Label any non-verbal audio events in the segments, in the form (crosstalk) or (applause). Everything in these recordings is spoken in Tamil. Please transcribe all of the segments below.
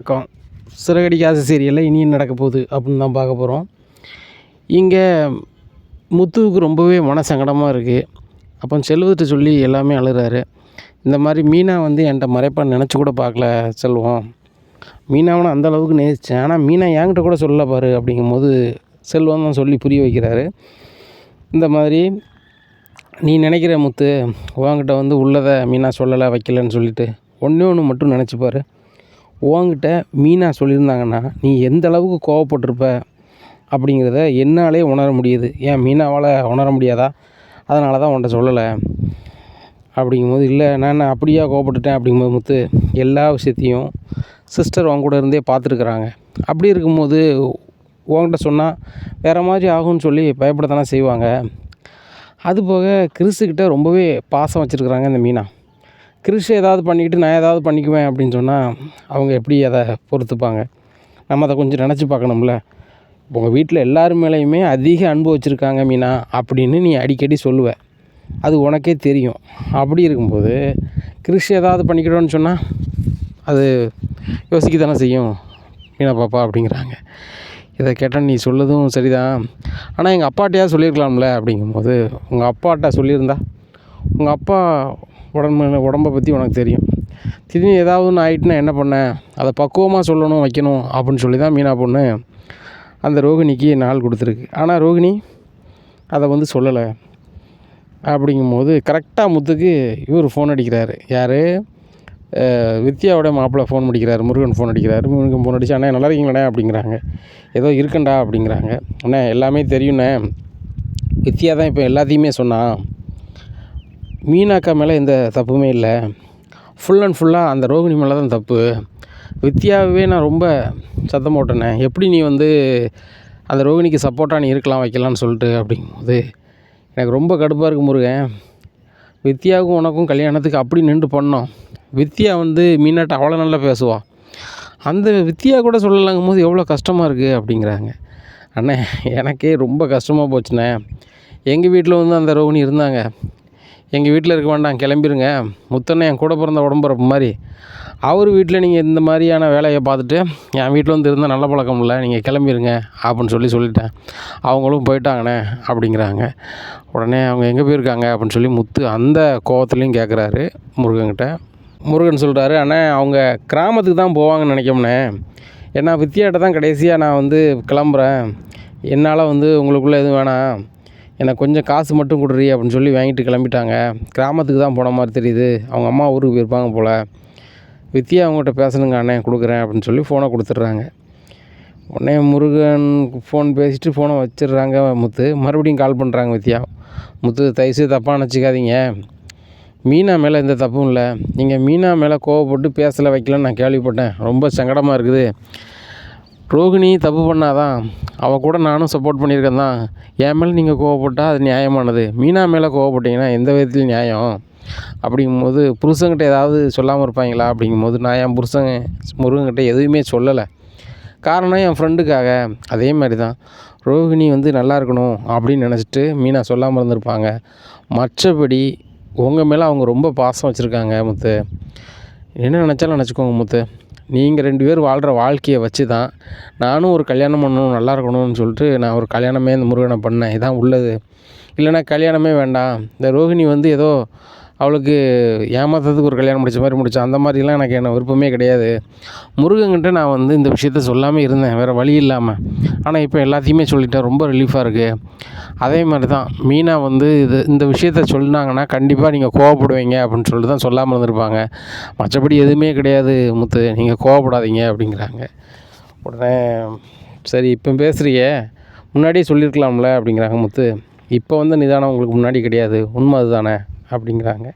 வணக்கம். சிறகடிக்காத சீரியலில் இனியும் நடக்க போகுது அப்படின்னு தான் பார்க்க போகிறோம் இங்கே முத்துவுக்கு ரொம்பவே மன சங்கடமாக இருக்குது அப்போ செல்வத்தை சொல்லி எல்லாமே அழுகிறாரு இந்த மாதிரி மீனா வந்து என்கிட்ட மறைப்பான்னு நினச்சி கூட பார்க்கல செல்வம். மீனாவனை அந்த அளவுக்கு நேசித்தேன் ஆனால் மீனா என்கிட்ட கூட சொல்ல பாரு அப்படிங்கும்போது செல்வம் தான் சொல்லி புரிய வைக்கிறாரு. இந்த மாதிரி நீ நினைக்கிற முத்து உங்ககிட்ட வந்து உள்ளதை மீனா சொல்லலை வைக்கலைன்னு சொல்லிட்டு ஒன்றே ஒன்று மட்டும் நினச்சிப்பார் உன்கிட்ட மீனா சொல்லியிருந்தாங்கன்னா நீ எந்த அளவுக்கு கோவப்பட்டிருப்ப? அப்படிங்கிறத என்னாலே உணர முடியுது. ஏன் மீனாவால் உணர முடியாதா? அதனால தான் உன்கிட்ட சொல்லலை. அப்படிங்கும்போது இல்லை நான் அப்படியே அப்படியா கோவப்பட்டுட்டேன்? அப்படிங்கும்போது முத்து எல்லா விஷயத்தையும் சிஸ்டர் உன் கூட இருந்தே பார்த்துருக்குறாங்க. அப்படி இருக்கும்போது உன்கிட்ட சொன்னால் வேறு மாதிரி ஆகும்னு சொல்லி பயப்படத்தானே செய்வாங்க? அதுபோக கிறிஸுக்கிட்ட ரொம்பவே பாசம் வச்சுருக்குறாங்க இந்த மீனா. கிறிஸ் ஏதாவது பண்ணிக்கிட்டு நான் ஏதாவது பண்ணிக்குவேன் அப்படின்னு சொன்னால் அவங்க எப்படி அதை பொறுத்துப்பாங்க? நம்ம அதை கொஞ்சம் நினச்சி பார்க்கணும்ல. உங்கள் வீட்டில் எல்லார் மேலேயுமே அதிக அன்பு வச்சுருக்காங்க மீனா அப்படின்னு நீ அடிக்கடி சொல்லுவ. அது உனக்கே தெரியும். அப்படி இருக்கும்போது கிறிஸ் ஏதாவது பண்ணிக்கிட்டோன்னு சொன்னால் அது யோசிக்க தானே செய்யும். மீனா பாப்பா அப்படிங்கிறாங்க. இதை கேட்டால் நீ சொல்லதும் சரிதான். ஆனால் எங்கள் அப்பாட்டையாவது சொல்லியிருக்கலாம்ல அப்படிங்கும்போது உங்கள் அப்பாட்ட சொல்லியிருந்தா? உங்கள் அப்பா உடம்பு உடம்பை பற்றி உனக்கு தெரியும். திடீர்னு ஏதாவது ஒன்று ஆகிட்டுனா என்ன பண்ண? அதை பக்குவமாக சொல்லணும் வைக்கணும் அப்படின்னு சொல்லி தான் மீனா பொண்ணு அந்த ரோகிணிக்கு நாள் கொடுத்துருக்கு. ஆனால் ரோகிணி அதை வந்து சொல்லலை. அப்படிங்கும்போது கரெக்டாக முத்துக்கு இவர் ஃபோன் அடிக்கிறாரு. யார்? வித்யாவோட மாப்பிள்ளை ஃபோன் அடிக்கிறாரு முருகன் ஃபோன் அடிக்கிறார். முருகன் ஃபோன் அடிச்சு அண்ணா நல்லா இருக்கீங்களாண்ணே அப்படிங்கிறாங்க. ஏதோ இருக்கண்டா அப்படிங்கிறாங்க. அண்ணே எல்லாமே தெரியுண்ணே வித்யா தான் இப்போ எல்லாத்தையுமே சொன்னான். மீனாக்கா மேலே எந்த தப்புமே இல்லை. ஃபுல் அண்ட் ஃபுல்லாக அந்த ரோகிணி மேலே தான் தப்பு. வித்யாவே நான் ரொம்ப சத்தம் போட்டேனே. எப்படி நீ வந்து அந்த ரோகிணிக்கு சப்போர்ட்டாக நீ இருக்கலாம் வைக்கலான்னு சொல்லிட்டு அப்படிங்கும்போது எனக்கு ரொம்ப கடுப்பாக இருக்குது முருகன். வித்யாவுக்கும் உனக்கும் கல்யாணத்துக்கு அப்படி நின்று பண்ணோம். வித்யா வந்து மீனாட்ட அவ்வளோ நல்லா பேசுவாள் அந்த வித்யா கூட சொல்லலாங்கும் போது எவ்வளோ கஷ்டமாக இருக்குது அப்படிங்கிறாங்க. அண்ணே எனக்கே ரொம்ப கஷ்டமாக போச்சுண்ணே. எங்கள் வீட்டில் வந்து அந்த ரோகிணி இருந்தாங்க. எங்கள் வீட்டில் இருக்க வேண்டாம் கிளம்பிருங்க. முத்தனை என் கூட பிறந்த உடம்புறப்பு மாதிரி. அவர் வீட்டில் நீங்கள் இந்த மாதிரியான வேலையை பார்த்துட்டு என் வீட்டில் வந்து இருந்தால் நல்ல பழக்கம் இல்லை நீங்கள் கிளம்பிருங்க அப்படின்னு சொல்லி சொல்லிட்டேன். அவங்களும் போயிட்டாங்கண்ணே அப்படிங்கிறாங்க. உடனே அவங்க எங்கே போயிருக்காங்க அப்படின்னு சொல்லி முத்து அந்த கோவத்துலேயும் கேட்குறாரு முருகன்கிட்ட. முருகன் சொல்கிறாரு அண்ணே அவங்க கிராமத்துக்கு தான் போவாங்கன்னு நினைக்கோம்ண்ணே. ஏன்னா வித்தியாட்ட தான் கடைசியாக நான் வந்து கிளம்புறேன். என்னால் வந்து உங்களுக்குள்ளே எதுவும் வேணாம். எனக்கு கொஞ்சம் காசு மட்டும் கொடுறி அப்படின்னு சொல்லி வாங்கிட்டு கிளம்பிட்டாங்க. கிராமத்துக்கு தான் போன மாதிரி தெரியுது. அவங்க அம்மா ஊருக்கு போயிருப்பாங்க போல். வித்தியா அவங்ககிட்ட பேசணுங்க அண்ணே கொடுக்குறேன் அப்படின்னு சொல்லி ஃபோனை கொடுத்துட்றாங்க. உடனே முருகன் ஃபோன் பேசிட்டு ஃபோனை வச்சிடுறாங்க முத்து. மறுபடியும் கால் பண்ணுறாங்க வித்யா. முத்து தயவுசு தப்பாக நினச்சிக்காதீங்க. மீனா மேலே எந்த தப்பும் இல்லை. நீங்கள் மீனா மேலே கோவப்பட்டு பேசலை வைக்கலன்னு நான் கேள்விப்பட்டேன். ரொம்ப சங்கடமாக இருக்குது. ரோகிணி தப்பு பண்ணாதான். அவள் கூட நானும் சப்போர்ட் பண்ணியிருக்கேன் தான் என் மேலே நீங்கள் கோவப்பட்டால் அது நியாயமானது. மீனா மேலே கோவப்பட்டீங்கன்னா எந்த விதத்துலையும் நியாயம். அப்படிங்கும்போது புருஷன்கிட்ட ஏதாவது சொல்லாமல் இருப்பாங்களா? அப்படிங்கும்போது நான் என் புருஷன் முருகன்கிட்ட எதுவுமே சொல்லலை. காரணம் என் ஃப்ரெண்டுக்காக அதே மாதிரி தான் ரோஹிணி வந்து நல்லா இருக்கணும் அப்படின்னு நினச்சிட்டு மீனா சொல்லாமல் இருந்திருப்பாங்க. மற்றபடி உங்கள் மேலே அவங்க ரொம்ப பாசம் வச்சுருக்காங்க முத்து. என்ன நினச்சாலும் நினச்சிக்கோங்க முத்து. நீங்கள் ரெண்டு பேர் வாழ்கிற வாழ்க்கையை வச்சு தான் நானும் ஒரு கல்யாணம் பண்ணணும் நல்லா இருக்கணும்னு சொல்லிட்டு நான் ஒரு கல்யாணமே இந்த முருகனை பண்ணேன். இதான் உள்ளது. இல்லைனா கல்யாணமே வேண்டாம். இந்த ரோஹிணி வந்து ஏதோ அவளுக்கு ஏமாத்துறதுக்கு ஒரு கல்யாணம் முடிச்ச மாதிரி முடிச்சா அந்த மாதிரிலாம் எனக்கு என்ன விருப்பமே கிடையாது. முருகன்கிட்ட நான் வந்து இந்த விஷயத்த சொல்லாமல் இருந்தேன். வேறு வழி இல்லாமல் ஆனால் இப்போ எல்லாத்தையுமே சொல்லிட்டேன். ரொம்ப ரிலீஃபாக இருக்குது அதே மாதிரி தான் மீனா வந்து இது இந்த விஷயத்த சொன்னாங்கன்னா கண்டிப்பாக நீங்கள் கோவப்படுவீங்க அப்படின்னு சொல்லிட்டு தான் சொல்லாமல் இருந்திருப்பாங்க. மற்றபடி எதுவுமே கிடையாது முத்து. நீங்கள் கோவப்படாதீங்க அப்படிங்கிறாங்க. உடனே சரி இப்போ பேசுகிறியே முன்னாடியே சொல்லியிருக்கலாம்ல அப்படிங்கிறாங்க முத்து. இப்போ வந்து நிதானம் உங்களுக்கு முன்னாடி கிடையாது. உண்மை அதுதானே? அப்படிங்கிறாங்க.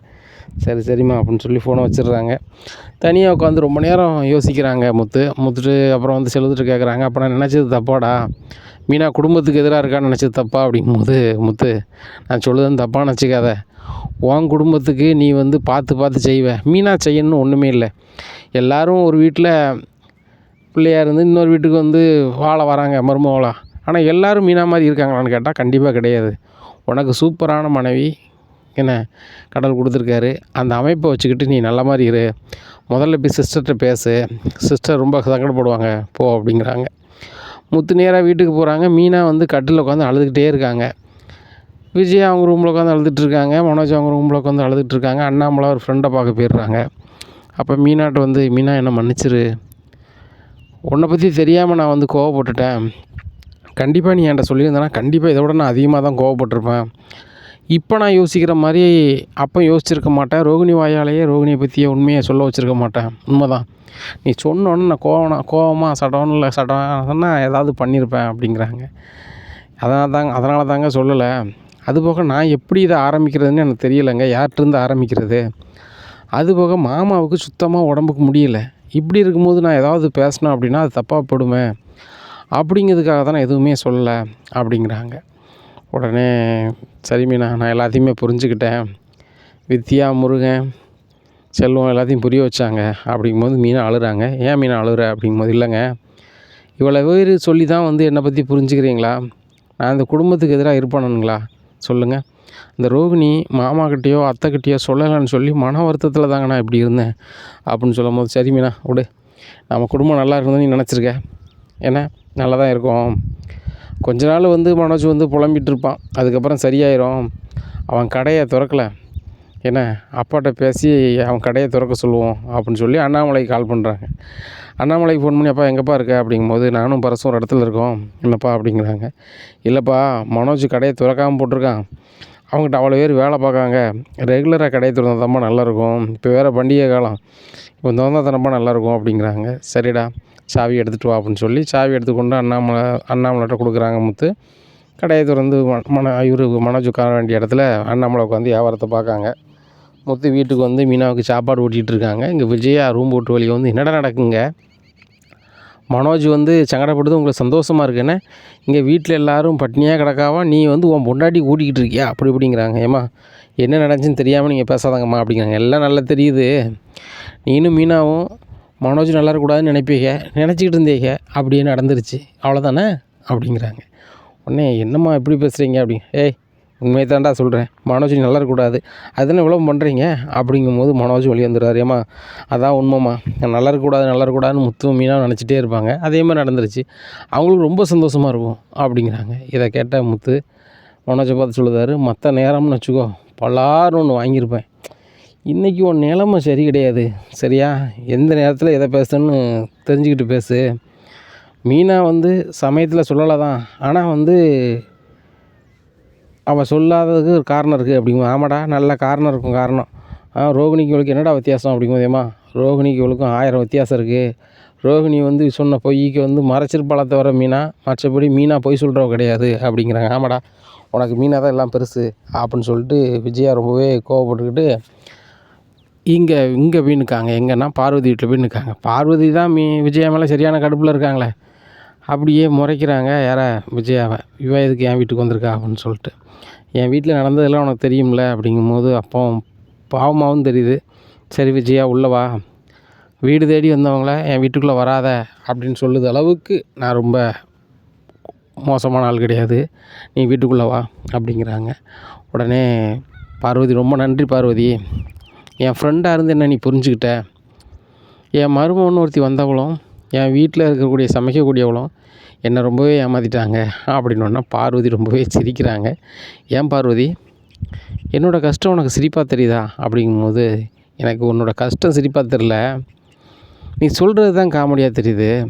சரி சரிம்மா அப்படின்னு சொல்லி ஃபோனை வச்சிடுறாங்க. தனியாக உட்காந்து ரொம்ப நேரம் யோசிக்கிறாங்க முத்து. முத்துட்டு அப்புறம் வந்து செலுத்துட்டு கேட்குறாங்க அப்போ நான் நினச்சது தப்பாடா? மீனா குடும்பத்துக்கு எதிராக இருக்கான்னு நினச்சது தப்பா? அப்படிங்கும்போது முத்து நான் சொல்லுதுன்னு தப்பாக நினச்சிக்காத. உன் குடும்பத்துக்கு நீ வந்து பார்த்து பார்த்து செய்வ. மீனா செய்யணும்னு ஒன்றுமே இல்லை. எல்லோரும் ஒரு வீட்டில் பிள்ளையாக இருந்து இன்னொரு வீட்டுக்கு வந்து வாழ வராங்க மருமகளாக ஆனால் எல்லோரும் மீனா மாதிரி இருக்காங்களான்னு கேட்டால் கண்டிப்பாக கிடையாது. உனக்கு சூப்பரான மனைவி என்ன கடவுள் கொடுத்துருக்காரு. அந்த அமைப்பை வச்சுக்கிட்டு நீ நல்ல மாதிரி இரு. முதல்ல போய் சிஸ்டர்கிட்ட பேசு. சிஸ்டர் ரொம்ப சங்கடப்படுவாங்க. போ அப்படிங்கிறாங்க. முத்து நேராக வீட்டுக்கு போகிறாங்க மீனா வந்து கட்டில் உட்காந்து அழுதுகிட்டே இருக்காங்க. விஜய் அவங்க ரூமில் உட்காந்து அழுதுகிட்ருக்காங்க இருக்காங்க. மனோஜ் அவங்க ரூமில் உட்காந்து அழுதுட்டு இருக்காங்க. அண்ணாமலை ஒரு ஃப்ரெண்டை பார்க்க போயிடுறாங்க. அப்போ மீனாட்ட வந்து மீனா என்ன மன்னிச்சிரு. உன்னை பற்றி தெரியாமல் நான் வந்து கோவப்பட்டுட்டேன். கண்டிப்பாக நீ என்கிட்ட சொல்லியிருந்தேன்னா கண்டிப்பாக இதை விட நான் அதிகமாக தான் கோவப்பட்டிருப்பேன். இப்போ நான் யோசிக்கிற மாதிரி அப்போ யோசிச்சிருக்க மாட்டேன். ரோகிணி வாயாலேயே ரோகிணியை பற்றிய உண்மையை சொல்ல வச்சுருக்க மாட்டேன். உண்மைதான். நீ சொன்னோன்னு நான் கோவனா கோவமாக சடோனில் சடோன்னா ஏதாவது பண்ணியிருப்பேன் அப்படிங்கிறாங்க. அதனால் தாங்க அதனால தாங்க சொல்லலை அதுபோக நான் எப்படி இதை ஆரம்பிக்கிறதுன்னு எனக்கு தெரியலைங்க. யார்கிட்டருந்து ஆரம்பிக்கிறது? அதுபோக மாமாவுக்கு சுத்தமாக உடம்புக்கு முடியல. இப்படி இருக்கும்போது நான் ஏதாவது பேசினேன் அப்படின்னா அது தப்பாக போடுமே அப்படிங்கிறதுக்காக தான் நான் எதுவுமே சொல்லலை அப்படிங்கிறாங்க. உடனே சரி மீனா நான் எல்லாத்தையுமே புரிஞ்சுக்கிட்டேன். வித்யா முருகன் செல்வம் எல்லாத்தையும் புரிய வச்சாங்க. அப்படிங்கும்போது மீனா அழுகிறாங்க ஏன் மீனா அழுகிற அப்படிங்கும்போது இல்லைங்க. இவ்வளோ பேர் சொல்லி தான் வந்து என்னை பற்றி புரிஞ்சுக்கிறீங்களா? நான் இந்த குடும்பத்துக்கு எதிராக இருப்பானுங்களா? சொல்லுங்கள் இந்த ரோகிணி மாமாக்கிட்டேயோ அத்தைக்கிட்டேயோ சொல்லலைன்னு சொல்லி மன வருத்தத்தில் தாங்க நான் இப்படி இருந்தேன். அப்படின்னு சொல்லும் போது சரி மீனா விடு. நம்ம குடும்பம் நல்லா இருக்கணும்னு நீ நினச்சிருக்க. ஏன்னா நல்லா தான் இருக்கும். கொஞ்ச நாள் வந்து மனோஜ் வந்து புலம்பிட்டு இருப்பான் அதுக்கப்புறம் சரியாயிரும். அவன் கடையை திறக்கலை. என்ன? அப்பாட்ட பேசி அவன் கடையை திறக்க சொல்லுவோம் அப்படின்னு சொல்லி அண்ணாமலைக்கு கால் பண்ணுறாங்க அண்ணாமலைக்கு ஃபோன் பண்ணி அப்பா எங்கப்பா இருக்க? அப்படிங்கும்போது நானும் பரசும் ஒரு இடத்துல இருக்கோம். என்னப்பா? அப்படிங்கிறாங்க. இல்லைப்பா மனோஜ் கடையை திறக்காமல் போட்டிருக்கான். அவங்ககிட்ட அவ்வளோ பேர் வேலை பார்க்காங்க ரெகுலராக கடையை திறந்தாதாம்மா நல்லாயிருக்கும் இப்போ வேறு பண்டிகை காலம். இப்போ திறந்தால் தானப்பா நல்லாயிருக்கும் அப்படிங்கிறாங்க. சரிடா. சாவி எடுத்துகிட்டு வா அப்படின்னு சொல்லி சாவி எடுத்துக்கொண்டு அண்ணாமலை அண்ணாமலைகிட்ட கொடுக்குறாங்க முத்து. கடையை திறந்து ம- மன இவர் மனோஜ் உட்கார வேண்டிய இடத்துல அண்ணாமலை உட்காந்து வியாபாரத்தை பார்க்காங்க. முத்து வீட்டுக்கு வந்து மீனாவுக்கு சாப்பாடு ஊட்டிகிட்டு இருக்காங்க. இங்கே விஜயா ரூம் போட்டு வழியை வந்து என்னடா நடக்குங்க? மனோஜ் வந்து சங்கடப்படுது உங்களுக்கு சந்தோஷமாக இருக்குன்னு இங்கே வீட்டில் எல்லோரும் பட்னியாக கிடக்காவா? நீ வந்து உன் பொண்டாட்டி கூட்டிக்கிட்டு இருக்கியா? அப்படி இப்படிங்கிறாங்க. ஏம்மா என்ன நடந்துச்சுன்னு தெரியாமல் நீங்கள் பேசாதாங்கம்மா அப்படிங்கிறாங்க. எல்லாம் நல்லா தெரியுது. நீனும் மீனாவும் மனோஜ் நல்லா இருக்கக்கூடாதுன்னு நினைப்பீங்க. நினச்சிக்கிட்டு இருந்தீங்க அப்படியே நடந்துருச்சு. அவ்வளோதானே அப்படிங்கிறாங்க. உடனே என்னம்மா இப்படி பேசுகிறீங்க அப்படிங்க ஏய் உண்மையை தாண்டா சொல்கிறேன் மனோஜ் நல்லா இருக்கக்கூடாது அதுதானே இவ்வளோ பண்ணுறீங்க அப்படிங்கும்போது மனோஜ் வெளியே வந்துடுறாரு. ஏம்மா அதான் உண்மைம்மா. நல்லா இருக்கக்கூடாது நல்லா இருக்கக்கூடாதுன்னு முத்து மீனாக நினச்சிட்டே இருப்பாங்க. அதே மாதிரி நடந்துருச்சு. அவங்களுக்கு ரொம்ப சந்தோஷமாக இருக்கும். அப்படிங்கிறாங்க. இதை கேட்ட முத்து மனோஜை பார்த்து சொல்லுதாரு மற்ற நேரம்னு வச்சுக்கோ. பலாரும் ஒன்று வாங்கியிருப்பேன். இன்றைக்கி உன் நிலமை சரி கிடையாது. சரியா? எந்த நேரத்தில் எதை பேசணும்னு தெரிஞ்சுக்கிட்டு பேசு. மீனா வந்து சமயத்தில் சொல்லலை தான். ஆனால் வந்து அவள் சொல்லாததுக்கு ஒரு காரணம் இருக்குது அப்படிங்கும்போது ஆமாடா நல்ல காரணம் இருக்கும் காரணம். ஆ ரோகிணிக்கு இவளுக்கு என்னடா வித்தியாசம் அப்படிங்கும்போது ஏம்மா ரோகிணிக்கு இவளுக்கும் ஆயிரம் வித்தியாசம் இருக்குது ரோகிணி வந்து சொன்ன பொய்க்கு வந்து மறைச்சிருப்பாள தவிர மீனா மற்றபடி மீனா பொய் சொல்கிறவ கிடையாது அப்படிங்கிறாங்க. ஆமாடா உனக்கு மீனாக தான் எல்லாம் பெருசு அப்படின்னு சொல்லிட்டு விஜயா ரொம்பவே கோவப்பட்டுக்கிட்டு இங்கே இங்கே போய் நிற்காங்க எங்கன்னா பார்வதி வீட்டில் போய் நிற்காங்க பார்வதி தான் மீ விஜயா மேலே சரியான கடுப்பில் இருக்காங்களே. அப்படியே முறைக்கிறாங்க. யாரை விஜயாவை? இவ எதுக்கு என் வீட்டுக்கு வந்திருக்கா? அப்படின்னு சொல்லிட்டு. என் வீட்டில் நடந்ததெல்லாம் உனக்கு தெரியும்ல? அப்படிங்கும்போது அப்போ பாவமாகவும் தெரியுது. சரி விஜயா உள்ளவா வீடு தேடி வந்தவங்கள என் வீட்டுக்குள்ளே வராத. அப்படின்னு சொல்லுது அளவுக்கு நான் ரொம்ப மோசமான ஆள் கிடையாது. நீ வீட்டுக்குள்ளே வா. அப்படிங்கிறாங்க. உடனே பார்வதி ரொம்ப நன்றி பார்வதி. என் ஃப்ரெண்டாக இருந்து என்ன நீ புரிஞ்சுக்கிட்ட? என் மருமகன் ஒருத்தி வந்தவளும் என் வீட்டில் இருக்கக்கூடிய சமைக்கக்கூடியவளும் என்னை ரொம்பவே ஏமாற்றிட்டாங்க அப்படின்னோடனே பார்வதி ரொம்பவே சிரிக்கிறாங்க. ஏன் பார்வதி? என்னோடய கஷ்டம் உனக்கு சிரிப்பாக தெரியுதா? அப்படிங்கும்போது எனக்கு உன்னோட கஷ்டம் சிரிப்பாக தெரில நீ சொல்கிறது தான் காமெடியாக தெரியுது.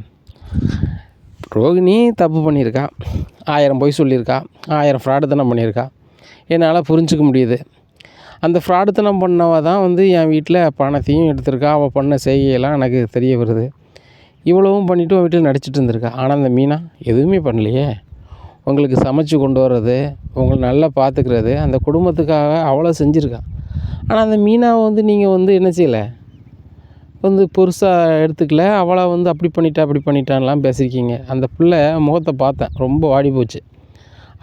ரோகிணி தப்பு பண்ணியிருக்கா. ஆயிரம் பொய் சொல்லியிருக்கா. ஆயிரம் ஃப்ராடு தானே பண்ணியிருக்கா. என்னால் புரிஞ்சுக்க முடியுது. அந்த ஃப்ராடுத்தனம் பண்ணவ தான் வந்து என் வீட்டில் பணத்தையும் எடுத்திருக்கா. அவள் பண்ண செய்கையெல்லாம் எனக்கு தெரிய வருது. இவ்வளவும் பண்ணிவிட்டு உன் வீட்டில் நடிச்சிட்டு இருந்திருக்கா. ஆனால் அந்த மீனா எதுவுமே பண்ணலையே. உங்களுக்கு சமைச்சு கொண்டு வர்றது உங்களை நல்லா பார்த்துக்கிறது அந்த குடும்பத்துக்காக அவ்வளோ செஞ்சுருக்கா. ஆனால் அந்த மீனாவை வந்து நீங்கள் வந்து என்ன செய்யலை? வந்து பெருசாக எடுத்துக்கல. அவளை வந்து அப்படி பண்ணிட்டா அப்படி பண்ணிட்டான்லாம் பேசியிருக்கீங்க. அந்த பிள்ளை முகத்தை பார்த்தேன். ரொம்ப வாடி போச்சு.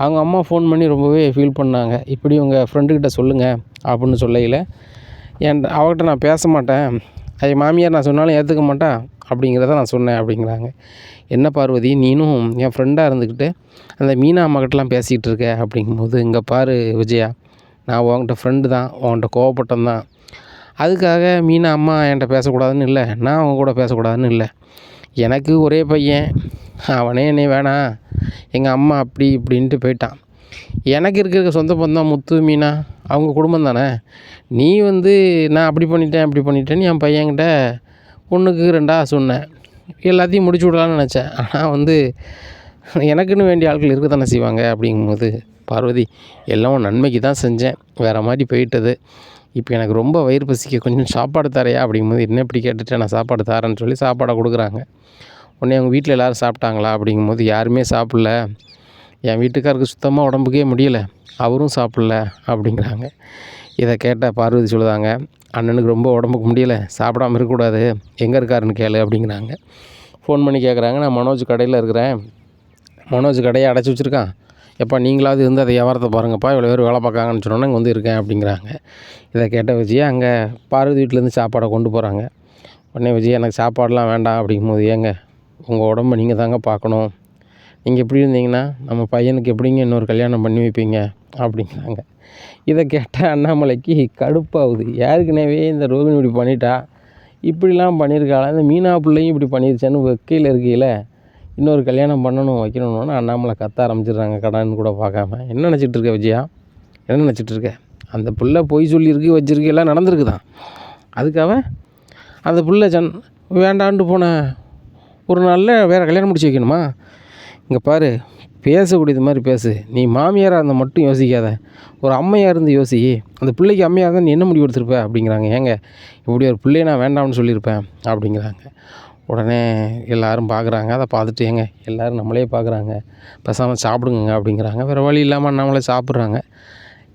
அவங்க அம்மா ஃபோன் பண்ணி ரொம்பவே ஃபீல் பண்ணாங்க. இப்படி உங்கள் ஃப்ரெண்டுக்கிட்ட சொல்லுங்கள் அப்படின்னு சொல்லையில். என் அவகிட்ட நான் பேச மாட்டேன். அது மாமியார் நான் சொன்னாலும் ஏற்றுக்க மாட்டா? அப்படிங்கிறத நான் சொன்னேன் அப்படிங்கிறாங்க. என்ன பார்வதி நீனும் என் ஃப்ரெண்டாக இருந்துக்கிட்டு அந்த மீனா அம்மாக்கிட்டலாம் பேசிக்கிட்டு இருக்க? அப்படிங்கும்போது இங்கே பாரு விஜயா நான் உன்கிட்ட ஃப்ரெண்டு தான் உன்கிட்ட கோவப்பட்டவன் தான். அதுக்காக மீனா அம்மா என்கிட்ட பேசக்கூடாதுன்னு இல்லை நான் அவங்க கூட பேசக்கூடாதுன்னு இல்லை. எனக்கு ஒரே பையன் அவனே என்னை வேணாம் எங்கள் அம்மா அப்படி இப்படின்ட்டு போயிட்டான். எனக்கு இருக்கிற சொந்த பந்தம் முத்து மீனா. அவங்க குடும்பம் தானே? நீ வந்து நான் அப்படி பண்ணிட்டேன் அப்படி பண்ணிட்டேன்னு என் பையன்கிட்ட ஒன்றுக்கு ரெண்டாக சொன்னேன். எல்லாத்தையும் முடிச்சு விடலான்னு நினச்சேன். ஆனால் வந்து எனக்குன்னு வேண்டிய ஆட்கள் இருக்க தானே செய்வாங்க அப்படிங்கும்போது பார்வதி எல்லாம் உன் நன்மைக்கு தான் செஞ்சேன். வேறு மாதிரி போயிட்டது. இப்போ எனக்கு ரொம்ப வயிறு பசிக்க. கொஞ்சம் சாப்பாடு தரையா அப்படிங்கும்போது என்ன இப்படி கேட்டுட்டு நான் சாப்பாடு தரேன்னு சொல்லி சாப்பாடை கொடுக்குறாங்க. உடனே அவங்க வீட்டில் எல்லோரும் சாப்பிட்டாங்களா அப்படிங்கும்போது யாருமே சாப்பிடல. என் வீட்டுக்காருக்கு சுத்தமாக உடம்புக்கே முடியல. அவரும் சாப்பிடல அப்படிங்கிறாங்க. இதை கேட்டால் பார்வதி சொல்லுதாங்க அண்ணனுக்கு ரொம்ப உடம்புக்கு முடியல சாப்பிடாம இருக்கக்கூடாது. எங்கே இருக்காருன்னு கேளு அப்படிங்கிறாங்க. ஃபோன் பண்ணி கேட்குறாங்க நான் மனோஜ் கடையில் இருக்கிறேன். மனோஜ் கடையை அடைச்சி வச்சுருக்கான். எப்போ நீங்களாவது இருந்து அதை வியாபாரத்தை பாருங்கப்பா. இவ்வளோ பேர் வேலை பார்க்காங்கன்னு சொன்னோன்னே இங்கே வந்து இருக்கேன் அப்படிங்கிறாங்க. இதை கேட்ட விஜயா அங்கே பார்வதி வீட்டிலேருந்து சாப்பாடை கொண்டு போகிறாங்க உடனே விஜய் எனக்கு சாப்பாடெலாம் வேண்டாம் அப்படிங்கும்போது ஏங்க உங்கள் உடம்ப நீங்கள் தாங்க பார்க்கணும். நீங்கள் எப்படி இருந்தீங்கன்னா நம்ம பையனுக்கு எப்படிங்க இன்னொரு கல்யாணம் பண்ணி வைப்பீங்க? அப்படிங்கிறாங்க. இதை கேட்டால் அண்ணாமலைக்கு கடுப்பாகுது. யாருக்குனவே இந்த ரோகிணி இப்படி பண்ணிட்டா? இப்படிலாம் பண்ணியிருக்காளா? இந்த மீனா பிள்ளையும் இப்படி பண்ணிருச்சான்னு வெக்கையில் இருக்கையில் இன்னொரு கல்யாணம் பண்ணணும் வைக்கணும்னு அண்ணாமலை கத்த ஆரம்பிச்சிடுறாங்க கடான்னு கூட பார்க்காம. என்ன நினச்சிட்டு இருக்க விஜயா? என்ன நினச்சிட்டு இருக்க? அந்த பிள்ளை பொய் சொல்லியிருக்கு வச்சிருக்கு எல்லாம் நடந்திருக்கு தான் அதுக்காக அந்த பிள்ளை சன் வேண்டான்ட்டு போன ஒரு நாளில் வேறு கல்யாணம் முடிச்சு வைக்கணுமா? இங்கே பாரு பேசக்கூடியது மாதிரி பேசு. நீ மாமியாராக இருந்தால் மட்டும் யோசிக்காத. ஒரு அம்மையாக இருந்து யோசி. அந்த பிள்ளைக்கு அம்மையாக இருந்தால் நீ என்ன முடிவு எடுத்திருப்ப? அப்படிங்கிறாங்க. ஏங்க இப்படி ஒரு பிள்ளையை நான் வேண்டாம்னு சொல்லியிருப்பேன் அப்படிங்கிறாங்க. உடனே எல்லோரும் பார்க்குறாங்க அதை பார்த்துட்டு ஏங்க எல்லோரும் நம்மளே பார்க்குறாங்க பேசாமல் சாப்பிடுங்க அப்படிங்கிறாங்க. வேறு வழி இல்லாமல் அண்ணாமலை சாப்பிட்றாங்க.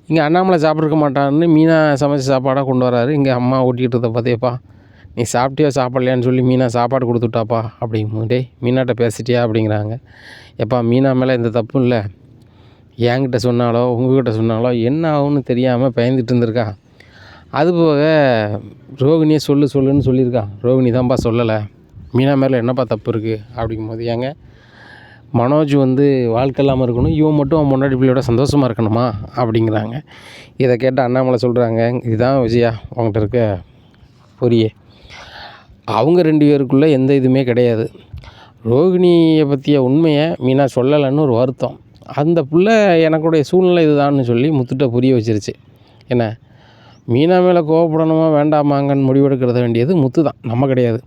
இங்கே அண்ணாமலை சாப்பிட்ருக்க மாட்டான்னு மீனா சமைச்ச சாப்பாடாக கொண்டு வராரு. இங்கே அம்மா ஓட்டிக்கிட்டு இருந்த பார்த்தேப்பா நீ சாப்பிட்டியா சாப்பிட்லையான்னு சொல்லி மீனா சாப்பாடு கொடுத்துட்டாப்பா அப்படிங்கும்போது டேய் மீனாட்ட பேசிட்டியா அப்படிங்கிறாங்க. எப்பா மீனா மேலே இந்த தப்பும் இல்லை. என்கிட்ட சொன்னாலோ உங்ககிட்ட சொன்னாலோ என்ன ஆகும்னு தெரியாமல் பயந்துட்டு இருந்திருக்கா. அது போக ரோகிணியை சொல்லு சொல்லுன்னு சொல்லியிருக்கா. ரோகிணி தான்ப்பா சொல்லலை. மீனா மேலே என்னப்பா தப்பு இருக்குது அப்படிங்கும்போது ஏங்க மனோஜ் வந்து வாழ்க்கை இல்லாமல் இருக்கணும் இவன் மட்டும் அவன் முன்னாடி பிள்ளையோட சந்தோஷமாக இருக்கணுமா அப்படிங்கிறாங்க. இதை கேட்டால் அண்ணாமலை சொல்கிறாங்க இதுதான் விஜயா உங்கள்கிட்ட இருக்க பொரியே. அவங்க ரெண்டு பேருக்குள்ளே எந்த இதுவுமே கிடையாது. ரோகிணியை பற்றிய உண்மையை மீனா சொல்லலைன்னு ஒரு வருத்தம். அந்த பிள்ளை எனக்குடைய சூழ்நிலை இதுதான்னு சொல்லி முத்துட்ட புரிய வச்சிருச்சு. என்ன? மீனா மேலே கோவப்படணுமா வேண்டாமாங்கன்னு முடிவெடுக்கிறத வேண்டியது முத்து தான். நம்ம கிடையாது.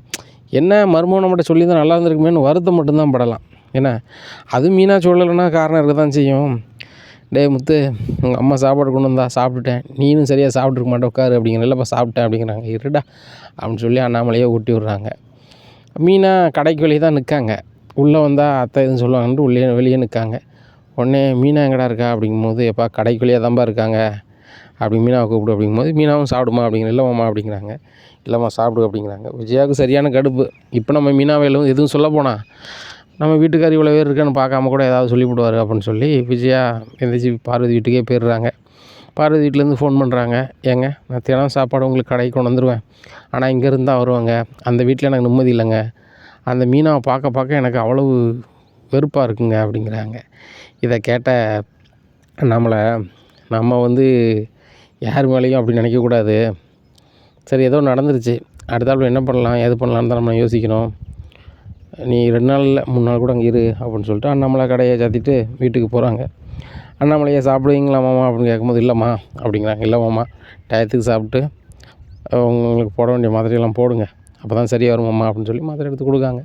என்ன மர்மம் நம்மகிட்ட சொல்லி தான் நல்லா இருந்திருக்குமேனு வருத்தம் மட்டும்தான் படலாம். என்ன? அது மீனா சொல்லலைன்னா காரணம் இருக்க தான் செய்யும். டே முத்து உங்கள் அம்மா சாப்பாடு கொண்டு வந்தா சாப்பிட்டுட்டேன். நீனும் சரியாக சாப்பிட்ருக்க மாட்டே உட்காரு அப்படிங்கிற இல்லைப்பா சாப்பிட்டேன் அப்படிங்கிறாங்க. இருடா அப்படின்னு சொல்லி அண்ணாமலையே ஊட்டி விட்றாங்க. மீனா கடைக்கு வெளியே தான் நிற்காங்க. உள்ளே வந்தால் அத்தை எதுவும் சொல்லுவாங்கன்ட்டு உள்ளே வெளியே நிற்காங்க. உடனே மீனா எங்கடா இருக்கா? அப்படிங்கும்போது எப்பா கடைக்கு வெளியே தான்ப்பா இருக்காங்க. அப்படி மீனாவை கூப்பிடு அப்படிங்கும்போது மீனாவும் சாப்பிடுமா? அப்படிங்கிற இல்லைம்மா அப்படிங்கிறாங்க. இல்லைம்மா சாப்பிடு அப்படிங்கிறாங்க. விஜயாவுக்கு சரியான கடுப்பு. இப்போ நம்ம மீனாவை எதுவும் சொல்ல போனால் நம்ம வீட்டுக்கார் இவ்வளோ பேர் இருக்கான்னு பார்க்காம கூட ஏதாவது சொல்லிவிடுவார் அப்படின்னு சொல்லி விஜயா எந்திரிச்சு பார்வதி வீட்டுக்கே போயிடுறாங்க. பார்வதி வீட்டிலேருந்து ஃபோன் பண்ணுறாங்க ஏங்க நான் தினம் சாப்பாடு உங்களுக்கு கடைக்கு கொண்டு வந்துடுவேன் ஆனால் இங்கேருந்து தான் வருவாங்க. அந்த வீட்டில் எனக்கு நிம்மதி இல்லைங்க. அந்த மீனாவை பார்க்க பார்க்க எனக்கு அவ்வளவு வெறுப்பாக இருக்குங்க அப்படிங்கிறாங்க. இதை கேட்ட நம்மளை நம்ம வந்து யார் மேலேயும் அப்படி நினைக்கக்கூடாது. சரி ஏதோ நடந்துருச்சு. அடுத்தாலும் என்ன பண்ணலாம் எது பண்ணலான்னு தான் நம்ம யோசிக்கணும். நீ ரெண்டு நாள் இல்லை மூணு நாள் கூட அங்கே இரு அப்படின்னு சொல்லிட்டு அண்ணாமலை கடையை சாத்திட்டு வீட்டுக்கு போகிறாங்க அண்ணாமலையை சாப்பிடுவீங்களா மாமா அப்படின்னு கேட்கும்போது இல்லைம்மா அப்படிங்கிறாங்க. இல்லை மாமா டயத்துக்கு சாப்பிட்டு உங்களுக்கு போட வேண்டிய மாதிரியெல்லாம் போடுங்க. அப்போ தான் சரியாக வரும் மாமா அப்படின்னு சொல்லி மாத்திரை எடுத்து கொடுக்காங்க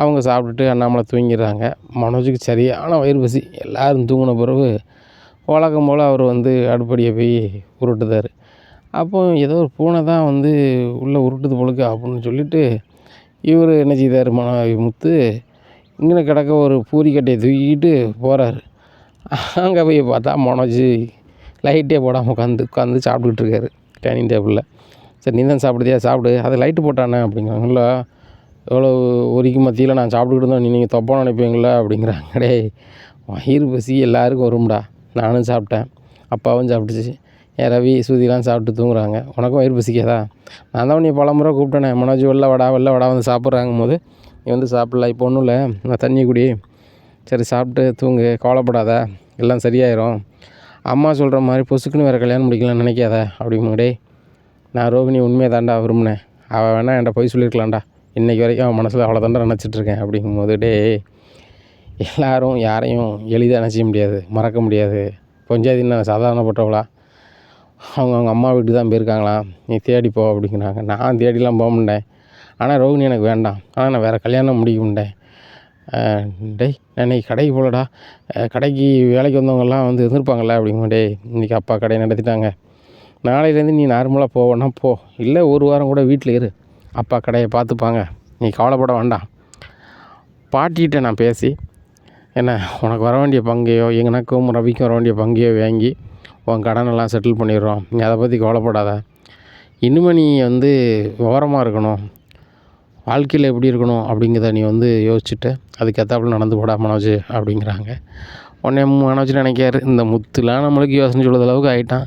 அவங்க சாப்பிட்டுட்டு அண்ணாமலை தூங்கிடுறாங்க. மனோஜுக்கு சரியான வயிறு பசி. எல்லோரும் தூங்கின பிறகு வழக்கம் போல் அவர் வந்து அடுப்படியை போய் உருட்டுதார். அப்போ ஏதோ ஒரு பூனை தான் வந்து உள்ளே உருட்டுது பொழுது அப்படின்னு சொல்லிட்டு இவர் என்ன செய்தார் மன முத்து? இங்கே கிடக்க ஒரு பூரி கட்டையை தூக்கிட்டு போகிறாரு அங்கே போய் பார்த்தா மனோஜ் லைட்டே போடாமல் உட்காந்து உட்காந்து சாப்பிட்டுக்கிட்டு இருக்காரு டைனிங் டேபிளில் சரி நீ தான் சாப்பிடுதியா சாப்பிடு. அது லைட்டு போட்டானே அப்படிங்கிறாங்க இல்லை எவ்வளோ ஒரிக்கு மத்தியில் நான் சாப்பிட்டுக்கிட்டு இருந்தோம் நீ நீங்கள் தப்பாக நினைப்பீங்களா அப்படிங்கிறாங்க. டே வயிறு பசி எல்லாருக்கும் வரும்டா. நானும் சாப்பிட்டேன். அப்பாவும் சாப்பிட்டுச்சு. ரவி சுதிலாம் சாப்பிட்டு தூங்குறாங்க. உனக்கும் வயிறு பசிக்காதா? நான் தான் நீ பல முறை கூப்பிட்டேனே. மனோஜ் வெளில வடா வெளில வடா வந்து சாப்பிட்றாங்கும் போது நீ வந்து சாப்பிடல இப்போ ஒன்றும் இல்லை. நான் தண்ணி குடி. சரி சாப்பிட்டு தூங்கு. கவலைப்படாத. எல்லாம் சரியாயிரும். அம்மா சொல்கிற மாதிரி பொசுக்குன்னு வேறு கல்யாணம் முடிக்கலாம்னு நினைக்காத. அப்படிங்க நான் ரோகிணி உண்மையை தாண்டா விரும்பினேன். அவள் வேணா என்கிட்ட போய் சொல்லியிருக்கலாம்டா. இன்றைக்கி வரைக்கும் அவன் மனசில் அவ்வளோ தாண்டா நினச்சிட்ருக்கேன் அப்படிங்கும்போது டேய் எல்லாரும் யாரையும் எளிதாக நினச்சிக்க முடியாது. மறக்க முடியாது. கொஞ்சம் என்ன சாதாரணப்பட்டவளா? அவங்க அவங்க அம்மா வீட்டுக்கு தான் போயிருக்காங்களாம் நீ தேடி போ அப்படிங்கிறாங்க. நான் தேடிலாம் போக மாட்டேன். ஆனால் ரோகிணி எனக்கு வேண்டாம். ஆனால் நான் வேறு கல்யாணம் முடிக்க மாட்டேன். டேய் நான் இன்னைக்கு கடைக்கு போகலடா. கடைக்கு வேலைக்கு வந்தவங்கெல்லாம் வந்து இருந்திருப்பாங்கள்ல அப்படிங்க டேய் இன்றைக்கி அப்பா கடையை நடத்திட்டாங்க. நாளையிலேருந்து நீ நார்மலாக போவேன்னா போ. இல்லை ஒரு வாரம் கூட வீட்டில் இரு. அப்பா கடையை பார்த்துப்பாங்க. நீ கவலைப்பட வேண்டாம். பாட்டிகிட்ட நான் பேசி என்ன உனக்கு வர வேண்டிய பங்கையோ எனக்கும் ரவிக்கும் வர வேண்டிய பங்கையோ வாங்கி உன் கடனெல்லாம் செட்டில் பண்ணிடுறோம். நீ அதை பற்றி கவலைப்படாத. இனிமே நீ வந்து விவரமாக இருக்கணும். வாழ்க்கையில் எப்படி இருக்கணும் அப்படிங்கிறத நீ வந்து யோசிச்சுட்டு அதுக்கேற்றாப்புல நடந்து போடா மனோஜ் அப்படிங்கிறாங்க. உடனே மனோஜ் நினைக்காரு இந்த முத்துலாம் நம்மளுக்கு யோசனை சொல்லுற அளவுக்கு ஆகிட்டான்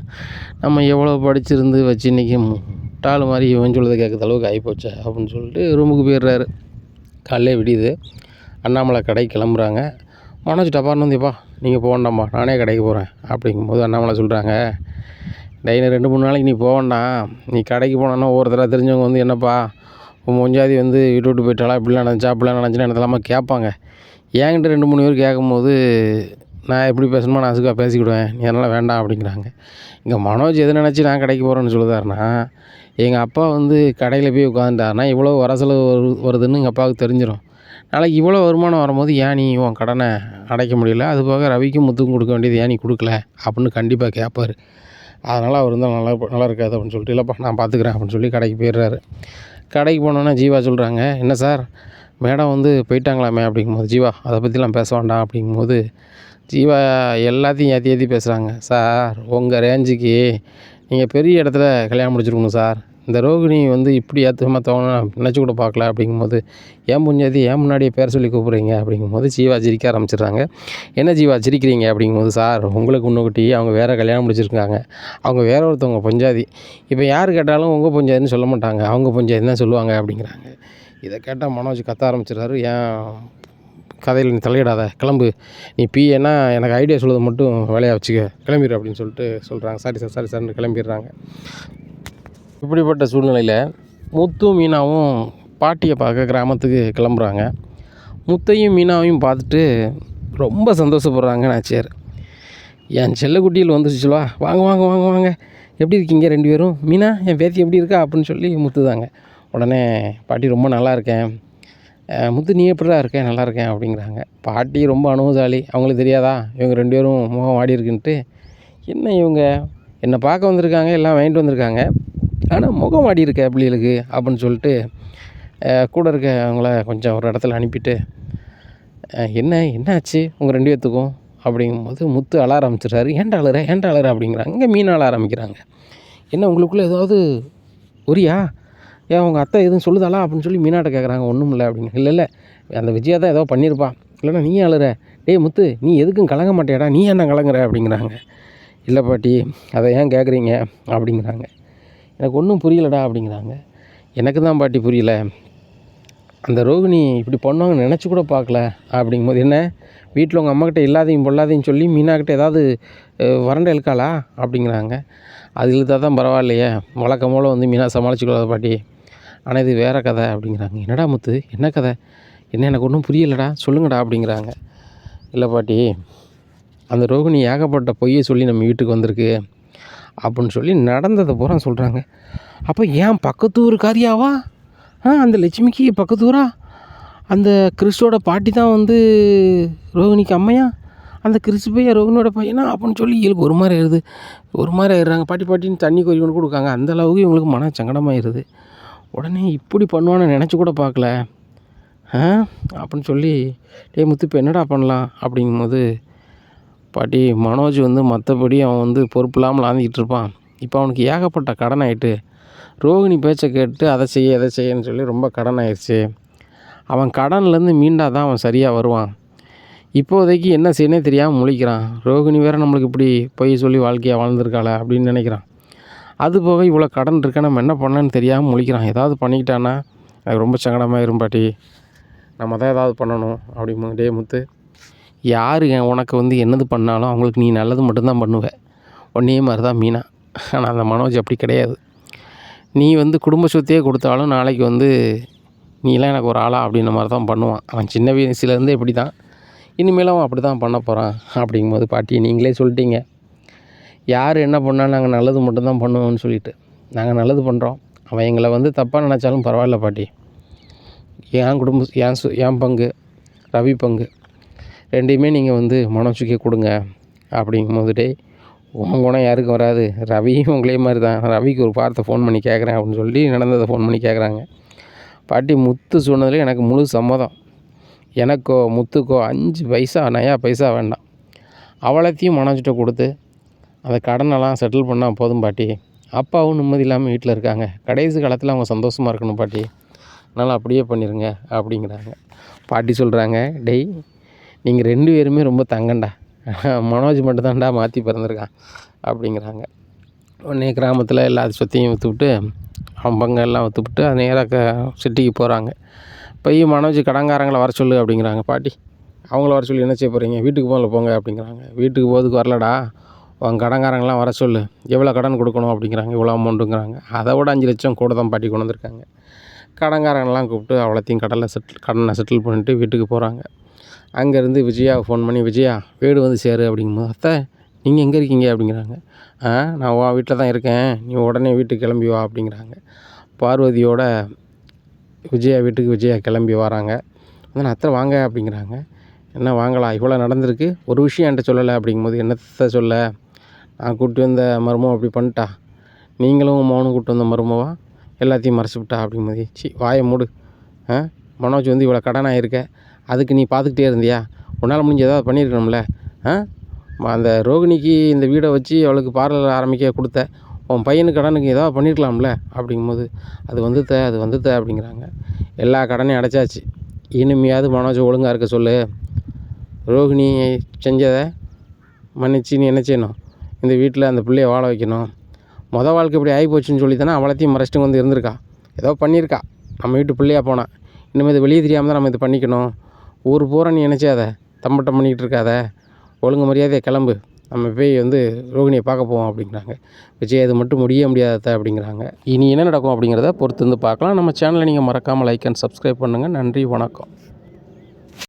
நம்ம எவ்வளோ படிச்சிருந்து வச்சு இன்றைக்கி முட்டாள் மாதிரி இவன் சொல்லுறதை கேட்குற அளவுக்கு ஆகிப்போச்சே அப்படின்னு சொல்லிட்டு ரூமுக்கு போயிடுறாரு. காலையில் விடியுது. அண்ணாமலை கடைக்கு கிளம்புறாங்க. மனோஜ் டப்பான்னு வந்துப்பா நீங்கள் போக வேண்டாம்ப்பா நானே கடைக்கு போகிறேன் அப்படிங்கும்போது அண்ணாமலை சொல்கிறாங்க டெய்லி ரெண்டு மூணு நாளைக்கு நீ போக வேண்டாம் நீ கடைக்கு போனோன்னா ஒவ்வொருத்தராக தெரிஞ்சவங்க வந்து என்னப்பா உன் மொஞ்சாதி வந்து விட்டு விட்டு போயிட்டாளா இப்படிலாம் நினச்சா அப்படிலாம் நினச்சினா என்னதெல்லாமா கேட்பாங்க. என்கிட்ட ரெண்டு மூணு பேர் கேட்கும்போது நான் எப்படி பேசணுமோ நான் அசுக்காக பேசிக்கிடுவேன். நீ அதனால் வேண்டாம் அப்படிங்கிறாங்க. இங்கே மனோஜ் எது நினச்சி நான் கடைக்கு போகிறேன்னு சொல்லுதாருன்னா எங்கள் அப்பா வந்து கடையில் போய் உட்காந்துட்டாருன்னா இவ்வளோ வர செலவு வரு- வருதுன்னு எங்கள் அப்பாவுக்கு தெரிஞ்சிடும் நாளைக்கு இவ்வளோ வருமானம் வரும்போது ஏன் நீ உன் கடனை அடைக்க முடியல? அது போக ரவிக்கும் முத்துக்கும் கொடுக்க வேண்டியது ஏன் நீ கொடுக்கல? அப்படின்னு கண்டிப்பாக கேட்பார் அதனால் அவர் இருந்தால் நல்லா நல்லா இருக்காது அப்படின்னு சொல்லிட்டு இல்லைப்பா நான் பார்த்துக்குறேன் அப்படின்னு சொல்லி கடைக்கு போயிடுறாரு. கடைக்கு போனோன்னே ஜீவா சொல்கிறாங்க என்ன சார் மேடம் வந்து போயிட்டாங்களாமே? அப்படிங்கும்போது ஜீவா அதை பற்றிலாம் பேச வேண்டாம். அப்படிங்கும்போது ஜீவா எல்லாத்தையும் ஏற்றி ஏற்றி பேசுகிறாங்க சார் உங்கள் ரேஞ்சுக்கு நீங்கள் பெரிய இடத்துல கல்யாணம் முடிச்சிருக்கணும் சார். இந்த ரோகிணி வந்து இப்படி ஏற்றுமா தோணும் நினச்சி கூட பார்க்கல அப்படிங்கும்போது ஏன் புஞ்சாதி ஏன் முன்னாடியே பேர் சொல்லி கூப்பிட்றீங்க? அப்படிங்கும்போது ஜீவா சிரிக்க ஆரம்பிச்சிடுறாங்க. என்ன ஜீவா சிரிக்கிறீங்க? அப்படிங்கும்போது சார் உங்களுக்கு இன்னொருட்டி அவங்க வேறு கல்யாணம் முடிச்சிருக்காங்க. அவங்க வேற ஒருத்தவங்க பொஞ்சாதி. இப்போ யார் கேட்டாலும் உங்கள் பொஞ்சாதின்னு சொல்ல மாட்டாங்க. அவங்க பொஞ்சாதி தான் சொல்லுவாங்க. அப்படிங்கிறாங்க. இதை கேட்டால் மனோஜ் கத்த ஆரம்பிச்சிடுறாரு. ஏன் கதையில் நீ தலையிடாத. கிளம்பு. நீ பிஏன்னா எனக்கு ஐடியா சொல்லுறது மட்டும் வேலையாக வச்சுக்க. கிளம்பிடு அப்படின்னு சொல்லிட்டு சொல்கிறாங்க சாரி சார் சாரி சார்னு கிளம்பிடுறாங்க. இப்படிப்பட்ட சூழ்நிலையில் முத்தும் மீனாவும் பாட்டியை பார்க்க கிராமத்துக்கு கிளம்புறாங்க. முத்தையும் மீனாவையும் பார்த்துட்டு ரொம்ப சந்தோஷப்படுறாங்க நாச்சியார். என் செல்லக்குட்டியில் வந்துச்சுலா வாங்க வாங்க வாங்க வாங்க. எப்படி இருக்கீங்க ரெண்டு பேரும்? மீனா என் பேத்தி எப்படி இருக்கா? அப்படின்னு சொல்லி முத்துதாங்க உடனே பாட்டி ரொம்ப நல்லா இருக்கேன். முத்து நீ எப்படிடா இருக்கேன் நல்லா இருக்கேன் அப்படிங்கிறாங்க. பாட்டி ரொம்ப அனுபவசாலி. அவங்களுக்கு தெரியாதா? இவங்க ரெண்டு பேரும் முகம் வாடி இருக்குன்ட்டு. என்ன இவங்க? என்னை பார்க்க வந்திருக்காங்க எல்லாம் வாங்கிட்டு வந்திருக்காங்க. ஆனால் முகம் வாடி இருக்க பிள்ளைகளுக்கு அப்படின்னு சொல்லிட்டு கூட இருக்க அவங்கள கொஞ்சம் ஒரு இடத்துல அனுப்பிட்டு என்ன என்னாச்சு? உங்கள் ரெண்டு பேர்த்துக்கும் அப்படிங்கும்போது முத்து அழ ஆரம்பிச்சிடுறாரு. ஏன்டா அழுற? ஏன்டா அழுற? அப்படிங்கிறாங்க. இங்கே மீன் அழ ஆரம்பிக்கிறாங்க. என்ன உங்களுக்குள்ளே ஏதாவது ஒரியா ஏன் உங்கள் அத்தை எதுவும் சொல்லுதாளா? அப்படின்னு சொல்லி மீனாட்ட கேட்குறாங்க ஒன்றும் இல்லை அப்படிங்க இல்லை இல்லை. அந்த விஜயா தான் ஏதோ பண்ணியிருப்பா இல்லைன்னா நீ அழுற? டேய் முத்து நீ எதுக்கும் கலங்க மாட்டியாடா? நீ என்ன கலங்குற? அப்படிங்கிறாங்க. இல்லை பாட்டி அதை ஏன் கேட்குறீங்க அப்படிங்கிறாங்க. எனக்கு ஒன்றும் புரியலடா அப்படிங்கிறாங்க. எனக்கு தான் பாட்டி புரியல. அந்த ரோகிணி இப்படி பண்ணுவாங்கன்னு நினச்சி கூட பார்க்கல அப்படிங்கும்போது என்ன? வீட்டில் உங்கள் அம்மாக்கிட்ட இல்லாதையும் பொல்லாதையும் சொல்லி மீனாக்கிட்ட ஏதாவது வறண்ட இழுக்காளா? அப்படிங்கிறாங்க. அது இழுத்தா தான் பரவாயில்லையே. வழக்கம் போல் வந்து மீனா சமாளிச்சுக்கூடாது பாட்டி. ஆனால் இது வேறு கதை அப்படிங்கிறாங்க. என்னடா முத்து? என்ன கதை? என்ன எனக்கு ஒன்றும் புரியலடா? சொல்லுங்கடா அப்படிங்கிறாங்க. இல்லை பாட்டி. அந்த ரோகிணி ஏகப்பட்ட பொய்யை சொல்லி நம்ம வீட்டுக்கு வந்திருக்கு. அப்படின்னு சொல்லி நடந்ததை பூரா சொல்கிறாங்க அப்போ ஏன் பக்கத்தூர் காரியாவா ஆ அந்த லட்சுமிக்கு பக்கத்தூரா அந்த கிறிஸ்டோட பாட்டி தான் வந்து ரோகிணிக்கு அம்மையா? அந்த கிறிஸ்து பையன் ரோகிணியோட பையனா? அப்படின்னு சொல்லி இவளுக்கு ஒரு மாதிரி ஆயிடுது. ஒரு மாதிரி ஆயிடுறாங்க. பாட்டி பாட்டின்னு தண்ணி கொதி கொண்டு கொடுக்காங்க. அந்த அளவுக்கு இவங்களுக்கு மன சங்கடமாயிருது. உடனே இப்படி பண்ணுவான்னு நினச்சி கூட பார்க்கல. ஆ அப்படின்னு சொல்லி டேய் முத்து இப்போ என்னடா பண்ணலாம்? அப்படிங்கும்போது பாட்டி மனோஜ் வந்து மற்றபடி அவன் வந்து பொறுப்பு இல்லாமல் ஆந்திக்கிட்டு இருப்பான். இப்போ அவனுக்கு ஏகப்பட்ட கடன் ஆகிட்டு ரோகிணி பேச்சை கேட்டு அதை செய்ய எதை செய்யன்னு சொல்லி ரொம்ப கடன் ஆயிடுச்சு அவன் கடன்லேருந்து மீண்டா தான் அவன் சரியாக வருவான். இப்போதைக்கு என்ன செய்யனே தெரியாமல் முழிக்கிறான். ரோகிணி வேறு நம்மளுக்கு இப்படி பொய் சொல்லி வாழ்க்கையாக வாழ்ந்துருக்காள அப்படின்னு நினைக்கிறான். அது போக இவ்வளோ கடன் இருக்க நம்ம என்ன பண்ணேன்னு தெரியாமல் முழிக்கிறான். ஏதாவது பண்ணிக்கிட்டான்னா எனக்கு ரொம்ப சங்கடமாயிரும் பாட்டி. நம்ம தான் ஏதாவது பண்ணணும் அப்படிம்போது டே முத்து. யார் உனக்கு வந்து என்னது பண்ணாலும் அவங்களுக்கு நீ நல்லது மட்டும்தான் பண்ணுவ. ஒன்றே மாதிரி தான் மீனா. ஆனால் அந்த மனோஜ் அப்படி கிடையாது. நீ வந்து குடும்ப சொத்தையே கொடுத்தாலும் நாளைக்கு வந்து நீலாம் எனக்கு ஒரு ஆளா அப்படின்ற மாதிரி தான் பண்ணுவான். அவன் சின்ன வயசுலேருந்து இப்படி தான் இனிமேலும் அவன் அப்படி தான் பண்ண போகிறான் அப்படிங்கும்போது பாட்டி நீங்களே சொல்லிட்டீங்க. யார் என்ன பண்ணாலும் நாங்கள் நல்லது மட்டும்தான் பண்ணுவோம்னு சொல்லிட்டு. நாங்கள் நல்லது பண்ணுறோம் அவன் எங்களை வந்து தப்பாக நினச்சாலும் பரவாயில்ல பாட்டி. என் குடும்ப என் சு என் பங்கு ரவி பங்கு. ரெண்டையுமே நீங்கள் வந்து மனோஜுக்கே கொடுங்க அப்படிங்கும்போது டேய் உன் குணம் யாருக்கும் வராது. ரவியும் உங்களே மாதிரி தான். ரவிக்கு ஒரு வார்த்தை ஃபோன் பண்ணி கேட்குறேன் அப்படின்னு சொல்லி நடந்ததை ஃபோன் பண்ணி கேட்குறாங்க. பாட்டி முத்து சொன்னதில் எனக்கு முழு சம்மதம். எனக்கோ முத்துக்கோ அஞ்சு பைசா நயா பைசா வேண்டாம். அவளத்தையும் மனோஜிட்ட கொடுத்து அந்த கடனெல்லாம் செட்டில் பண்ணால் போதும் பாட்டி. அப்பாவும் நிம்மதி இல்லாமல் வீட்டில் இருக்காங்க. கடைசி காலத்தில் அவங்க சந்தோஷமாக இருக்கணும் பாட்டி. அதனால் அப்படியே பண்ணிடுங்க அப்படிங்கிறாங்க. பாட்டி சொல்கிறாங்க டேய் நீங்கள் ரெண்டு பேருமே ரொம்ப தங்கண்டா (laughs) மனோஜ் மட்டும்தான்டா மாற்றி பிறந்திருக்கான் அப்படிங்கிறாங்க. உடனே கிராமத்தில் எல்லா சுற்றியும் விற்றுவிட்டு அவன் பங்கு எல்லாம் விற்றுவிட்டு நேராக சிட்டிக்கு போகிறாங்க போய் மனோஜ் கடன்காரங்களை வர சொல்லு அப்படிங்கிறாங்க பாட்டி. அவங்கள வர சொல்லி என்ன செய்ய போகிறீங்க வீட்டுக்கு போகல போங்க அப்படிங்கிறாங்க. வீட்டுக்கு போகிறதுக்கு வரலடா. உன் கடன்காரங்களாம் வர சொல்லு. எவ்வளோ கடன் கொடுக்கணும் அப்படிங்கிறாங்க இவ்வளோ அமௌண்ட்டுங்கிறாங்க. அதை விட அஞ்சு லட்சம் கூட தான் பாட்டி கொண்டு வந்திருக்காங்க. கடங்காரங்களாம் கூப்பிட்டு அவ்வளோத்தையும் கடலை செட்டில் கடனை செட்டில் பண்ணிட்டு வீட்டுக்கு போகிறாங்க அங்கேருந்து விஜயாவை ஃபோன் பண்ணி விஜயா வீடு வந்து சேரு அப்படிங்கும்போது அத்தை நீங்கள் எங்கே இருக்கீங்க? அப்படிங்கிறாங்க. ஆ நான் உன் வீட்டில் தான் இருக்கேன். நீ உடனே வீட்டுக்கு கிளம்பி வா அப்படிங்கிறாங்க. பார்வதியோட விஜயா வீட்டுக்கு விஜயா கிளம்பி வராங்க. வந்து அத்தை வாங்க அப்படிங்கிறாங்க. என்ன வாங்கலாம் இவ்வளோ நடந்திருக்கு. ஒரு விஷயம் என்கிட்ட சொல்லலை அப்படிங்கும்போது என்னத்தை சொல்ல? நான் கூப்பிட்டு வந்த மருமம் அப்படி பண்ணிட்டா? நீங்களும் மௌனம் கூப்பிட்டு வந்த மருமவா? எல்லாத்தையும் மறைச்சி விட்டா அப்படிங்கும்போது சி வாயை மூடு. ஆ மனோஜ் வந்து இவ்வளோ கடனாக இருக்க. அதுக்கு நீ பார்த்துக்கிட்டே இருந்தியா? உன்னால் முடிஞ்ச ஏதாவது பண்ணியிருக்கணும்ல ஆ? அந்த ரோகிணிக்கு இந்த வீடை வச்சு அவளுக்கு பார்லர் ஆரம்பிக்க கொடுத்த உன் பையனுக்கு கடனுக்கு ஏதாவது பண்ணியிருக்கலாம்ல அப்படிங்கும்போது அது வந்துத்த அது வந்துத்த அப்படிங்கிறாங்க. எல்லா கடனையும் அடைச்சாச்சு. இனிமையாவது மனோஜ் ஒழுங்காக இருக்க சொல்லு. ரோகிணி செஞ்சதை மன்னிச்சு நீ என்ன செய்யணும்? இந்த வீட்டில் அந்த பிள்ளைய வாழ வைக்கணும். மொதல் வாழ்க்கை இப்படி ஆகி போச்சுன்னு சொல்லி தானே அவளத்தையும் மறைச்சிட்டு வந்து இருந்திருக்கா? ஏதோ பண்ணியிருக்கா. நம்ம வீட்டு பிள்ளையாக போனால் இனிமேல் இது வெளியே தெரியாமல் தான் நம்ம இது பண்ணிக்கணும். ஊர் பூரா நீ நினச்சாத. தம்பட்டம் பண்ணிக்கிட்டு இருக்காத. ஒழுங்கு மரியாதையாக கிளம்பு. நம்ம போய் வந்து ரோகிணியை பார்க்க போவோம் அப்படிங்கிறாங்க. விஜய் அது மட்டும் முடிய முடியாதத அப்படிங்கிறாங்க. இனி என்ன நடக்கும் அப்படிங்கிறத பொறுத்து வந்து பார்க்கலாம். நம்ம சேனலை நீங்கள் மறக்காமல் லைக் அண்ட் சப்ஸ்கிரைப் பண்ணுங்கள் நன்றி வணக்கம்.